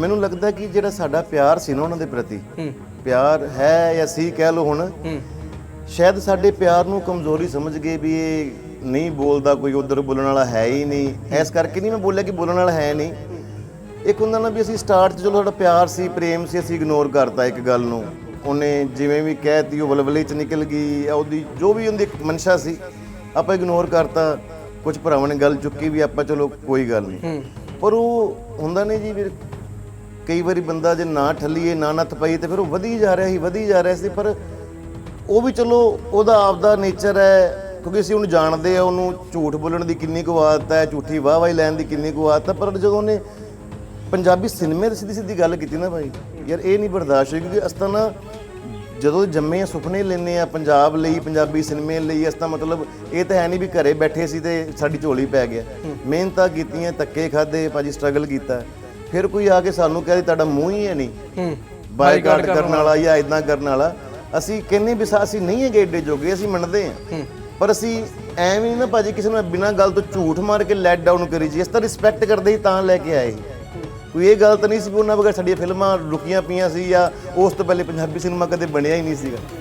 ਮੈਨੂੰ ਲੱਗਦਾ ਕਿ ਜਿਹੜਾ ਸਾਡਾ ਪਿਆਰ ਸੀ ਨਾ ਉਹਨਾਂ ਦੇ ਪ੍ਰਤੀ ਪਿਆਰ ਹੈ ਜਾਂ ਸੀ ਕਹਿ ਲਓ ਹੁਣ ਸ਼ਾਇਦ ਸਾਡੇ ਪਿਆਰ ਨੂੰ ਕਮਜ਼ੋਰੀ ਸਮਝ ਗਏ ਵੀ ਇਹ ਨਹੀਂ ਬੋਲਦਾ ਕੋਈ ਉਧਰ ਬੋਲਣ ਵਾਲਾ ਹੈ ਹੀ ਨਹੀਂ। ਇਸ ਕਰਕੇ ਨਹੀਂ ਮੈਂ ਬੋਲਿਆ ਕਿ ਬੋਲਣ ਵਾਲਾ ਹੈ ਨਹੀਂ। ਇੱਕ ਹੁੰਦਾ ਨਾ ਵੀ ਅਸੀਂ ਸਟਾਰਟ 'ਚ ਚਲੋ ਸਾਡਾ ਪਿਆਰ ਸੀ ਪ੍ਰੇਮ ਸੀ ਅਸੀਂ ਇਗਨੋਰ ਕਰਤਾ ਇੱਕ ਗੱਲ ਨੂੰ। ਉਹਨੇ ਜਿਵੇਂ ਵੀ ਕਹਿਤੀ ਉਹ ਬਲਬਲੇ 'ਚ ਨਿਕਲ ਗਈ ਉਹਦੀ ਜੋ ਵੀ ਉਹਦੀ ਇੱਕ ਮਨਸ਼ਾ ਸੀ ਆਪਾਂ ਇਗਨੋਰ ਕਰਤਾ। ਕੁਝ ਭਰਾਵਾਂ ਨੇ ਗੱਲ ਚੁੱਕੀ ਵੀ ਆਪਾਂ ਚਲੋ ਕੋਈ ਗੱਲ ਨਹੀਂ। ਪਰ ਉਹ ਹੁੰਦਾ ਨਹੀਂ ਜੀ ਵੀਰ ਕਈ ਵਾਰੀ ਬੰਦਾ ਜੇ ਨਾ ਠੱਲੀਏ ਨਾ ਨੱਥ ਪਾਈਏ ਤੇ ਫਿਰ ਉਹ ਵਧੀ ਜਾ ਰਿਹਾ ਸੀ ਵਧੀ ਜਾ ਰਿਹਾ ਸੀ ਪਰ ਉਹ ਵੀ ਚਲੋ ਉਹਦਾ ਆਪਦਾ ਨੇਚਰ ਹੈ ਕਿਉਂਕਿ ਅਸੀਂ ਉਹਨੂੰ ਜਾਣਦੇ ਆ ਉਹਨੂੰ ਝੂਠ ਬੋਲਣ ਦੀ ਕਿੰਨੀ ਕੁ ਆਦਤ ਹੈ ਝੂਠੀ ਵਾਹਵਾਹੀ ਲੈਣ ਦੀ ਕਿੰਨੀ ਕੁ ਆਦਤ ਹੈ ਪਰ ਜਦੋਂ ਉਹਨੇ ਪੰਜਾਬੀ ਸਿਨੇਮੇ ਦੀ ਸਿੱਧੀ ਸਿੱਧੀ ਗੱਲ ਕੀਤੀ ਨਾ ਭਾਈ ਯਾਰ ਇਹ ਨਹੀਂ ਬਰਦਾਸ਼ਤ ਹੋਈ ਕਿਉਂਕਿ ਅਸਤਾਂ ਨਾ ਜਦੋਂ ਜੰਮੇ ਸੁਪਨੇ ਲੈਨੇ ਆ ਪੰਜਾਬ ਲਈ ਪੰਜਾਬੀ ਸਿਨੇਮੇ ਲਈ ਦਾ ਮਤਲਬ ਇਹ ਤਾਂ ਹੈ ਨਹੀਂ ਵੀ ਘਰੇ ਬੈਠੇ ਸੀ ਤੇ ਸਾਡੀ ਝੋਲੀ ਪੈ ਗਿਆ। ਮਿਹਨਤਾਂ ਕੀਤੀਆਂ ਧੱਕੇ ਖਾਦੇ ਭਾਜੀ ਸਟਰਗਲ ਕੀਤਾ। ਫਿਰ ਕੋਈ ਆ ਕੇ ਸਾਨੂੰ ਕਹੇ ਤੁਹਾਡਾ ਮੂੰਹ ਹੀ ਹੈ ਨਹੀਂ। ਹੂੰ। ਬਾਈਕਾਟ ਕਰਨ ਵਾਲਾ। ਜਾਂ ਇਦਾਂ ਕਰਨ ਵਾਲਾ। ਅਸੀਂ ਕਹਿੰਨੇ ਵੀ ਅਸੀਂ ਨਹੀਂ ਹੈਗੇ ਏਡੇ ਜੋਗੇ ਅਸੀਂ ਮੰਨਦੇ ਹਾਂ। ਪਰ ਅਸੀਂ ਐਵੇਂ ਨਾ ਭਾਜੀ ਕਿਸੇ ਨੂੰ ਬਿਨਾਂ ਗੱਲ ਤੋਂ ਝੂਠ ਮਾਰ ਕੇ ਲੈਟ ਡਾਊਨ ਕਰੀ ਜੀ ਇਸ ਤਾਂ ਰਿਸਪੈਕਟ ਕਰਦੇ ਹੀ ਤਾਂ ਲੈ ਕੇ ਆਏ ਕੋਈ ਇਹ ਗੱਲ ਤਾਂ ਨਹੀਂ ਸੀ ਵੀ ਉਹਨਾਂ ਬਗੈਰ ਸਾਡੀਆਂ ਫਿਲਮਾਂ ਰੁਕੀਆਂ ਪਈਆਂ ਸੀ ਜਾਂ ਉਸ ਤੋਂ ਪਹਿਲੇ ਪੰਜਾਬੀ ਸਿਨੇਮਾ ਕਦੇ ਬਣਿਆ ਹੀ ਨਹੀਂ ਸੀਗਾ।